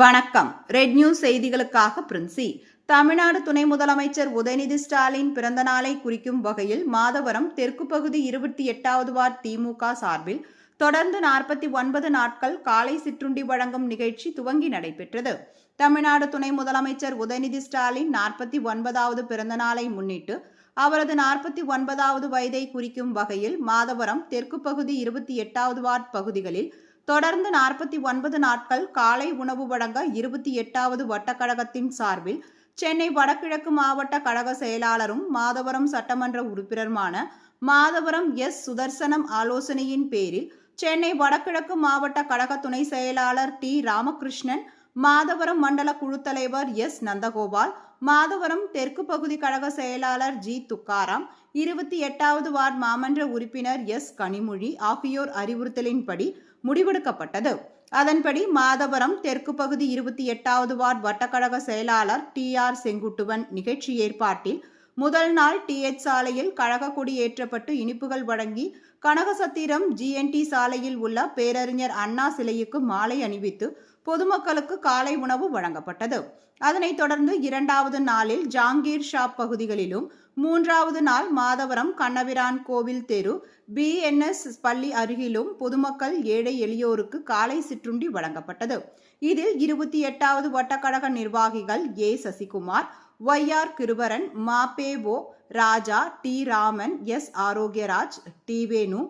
வணக்கம். Red news செய்திகளுக்காக பிரின்சி. தமிழ்நாடு துணை முதலமைச்சர் உதயநிதி ஸ்டாலின் பிறந்த நாளை குறிக்கும் வகையில் மாதவரம் தெற்கு பகுதி இருபத்தி எட்டாவது வார்டு திமுக சார்பில் தொடர்ந்து நாற்பத்தி ஒன்பது நாட்கள் காலை சிற்றுண்டி வழங்கும் நிகழ்ச்சி துவங்கி நடைபெற்றது. தமிழ்நாடு துணை முதலமைச்சர் உதயநிதி ஸ்டாலின் நாற்பத்தி ஒன்பதாவது பிறந்த நாளை முன்னிட்டு அவரது நாற்பத்தி ஒன்பதாவது வயதை குறிக்கும் வகையில் மாதவரம் தெற்கு பகுதி இருபத்தி எட்டாவது வார்டு பகுதிகளில் தொடர்ந்து நாற்பத்தி ஒன்பது நாட்கள் காலை உணவு வழங்க இருபத்தி எட்டாவது வட்டக்கழகத்தின் சார்பில் சென்னை வடகிழக்கு மாவட்ட கழக செயலாளரும் மாதவரம் சட்டமன்ற உறுப்பினருமான மாதவரம் எஸ். சுதர்சனம் ஆலோசனையின் பேரில் சென்னை வடகிழக்கு மாவட்ட கழக துணை செயலாளர் டி. ராமகிருஷ்ணன் மாதவரம் மண்டல குழு தலைவர் எஸ். நந்தகோபால் மாதவரம் தெற்கு பகுதி கழக செயலாளர் ஜி துக்காராம் இருபத்தி எட்டாவது வார்டு மாமன்ற உறுப்பினர் எஸ் கனிமொழி ஆகியோர் அறிவுறுத்தலின்படி முடிவெடுக்கப்பட்டது. அதன்படி மாதவரம் தெற்கு பகுதி இருபத்தி எட்டாவது வார்டு வட்டக்கழக செயலாளர் டி ஆர் செங்குட்டுவன் நிகழ்ச்சி ஏற்பாட்டில் முதல் நாள் டிஎச் சாலையில் கழக கொடி ஏற்றப்பட்டு இனிப்புகள் வழங்கி கனகசத்திரம் ஜிஎன்டி சாலையில் உள்ள பேரறிஞர் அண்ணா சிலைக்கு மாலை அணிவித்து பொதுமக்களுக்கு காலை உணவு வழங்கப்பட்டது. அதனைத் தொடர்ந்து இரண்டாவது நாளில் ஜாங்கீர் ஷாப் பகுதிகளிலும் மூன்றாவது நாள் மாதவரம் கண்ணபிரான் கோவில் தெரு பிஎன்எஸ் பள்ளி அருகிலும் பொதுமக்கள் ஏழை எளியோருக்கு காலை சிற்றுண்டி வழங்கப்பட்டது. இதில் இருபத்தி எட்டாவது வட்டக்கழக நிர்வாகிகள் A. Sasikumar Y R Kirubaran மாபேவோ Raja T. Raman S. Arokiaraj T. Venu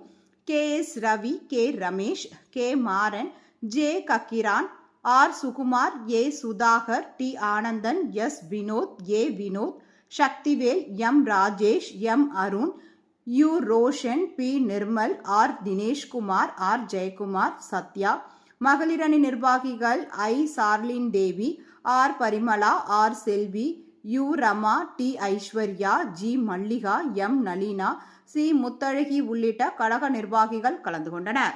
K. S. Ravi K. Ramesh K. Maran J. கக்கிரான் R. Sukumar A. Sudhakar T. Anandan S. Vinoth A. Vinoth Sakthivel M. Rajesh M. Arun U. Roshan P. Nirmal R. Dineshkumar R. Jayakumar Sathya மகளிரணி நிர்வாகிகள் I. Charlin Devi R. Parimala R. Selvi U. Rama T. Aishwarya G. Mallika M. Nalina C. Muthazhagi உள்ளிட்ட கழக நிர்வாகிகள் கலந்து கொண்டனர்.